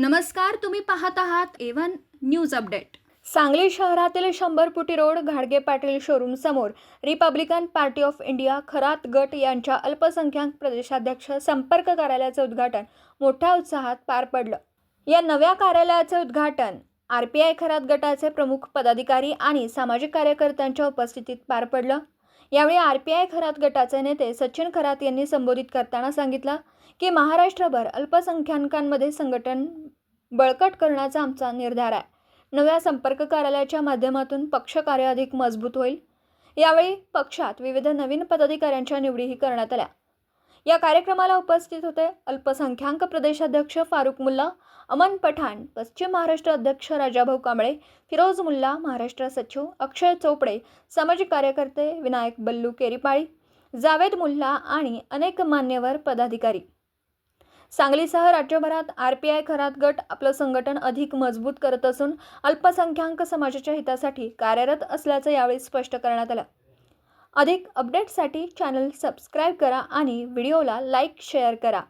नमस्कार तुम्ही पाहत आहात एवन न्यूज अपडेट सांगली शहरातील शंभर फुटी रोड घाडगे पाटील शोरूम समोर Republican Party of India Kharat गट यांच्या अल्पसंख्याक प्रदेशाध्यक्ष संपर्क कार्यालयाचं उद्घाटन मोठ्या उत्साहात पार पडलं. या नव्या कार्यालयाचे उद्घाटन आर पी आय खरात गटाचे प्रमुख पदाधिकारी आणि सामाजिक कार्यकर्त्यांच्या उपस्थितीत पार पडलं. यावेळी आर पी आय खरात गटाचे नेते सचिन खरात यांनी संबोधित करताना सांगितलं की महाराष्ट्रभर अल्पसंख्याकांमध्ये संघटन बळकट करण्याचा आमचा निर्धार आहे. नव्या संपर्क कार्यालयाच्या माध्यमातून पक्ष कार्य अधिक मजबूत होईल. यावेळी पक्षात विविध नवीन पदाधिकाऱ्यांच्या निवडीही करण्यात आल्या. या कार्यक्रमाला उपस्थित होते अल्पसंख्याक प्रदेशाध्यक्ष फारुक मुल्ला अमन पठाण पश्चिम महाराष्ट्र अध्यक्ष राजाभाऊ कांबळे फिरोज मुल्ला महाराष्ट्र सचिव अक्षय चोपडे सामाजिक कार्यकर्ते विनायक बल्लू केरीपाळी जावेद मुल्ला आणि अनेक मान्यवर पदाधिकारी. सांगलीसह राज्यभरात आर पी आय खरात गट आपलं संघटन अधिक मजबूत करत असून अल्पसंख्याक समाजाच्या हितासाठी कार्यरत असल्याचं यावेळी स्पष्ट करण्यात आलं. अधिक अपडेट्ससाठी चॅनल सबस्क्राईब करा आणि व्हिडिओला लाईक शेअर करा.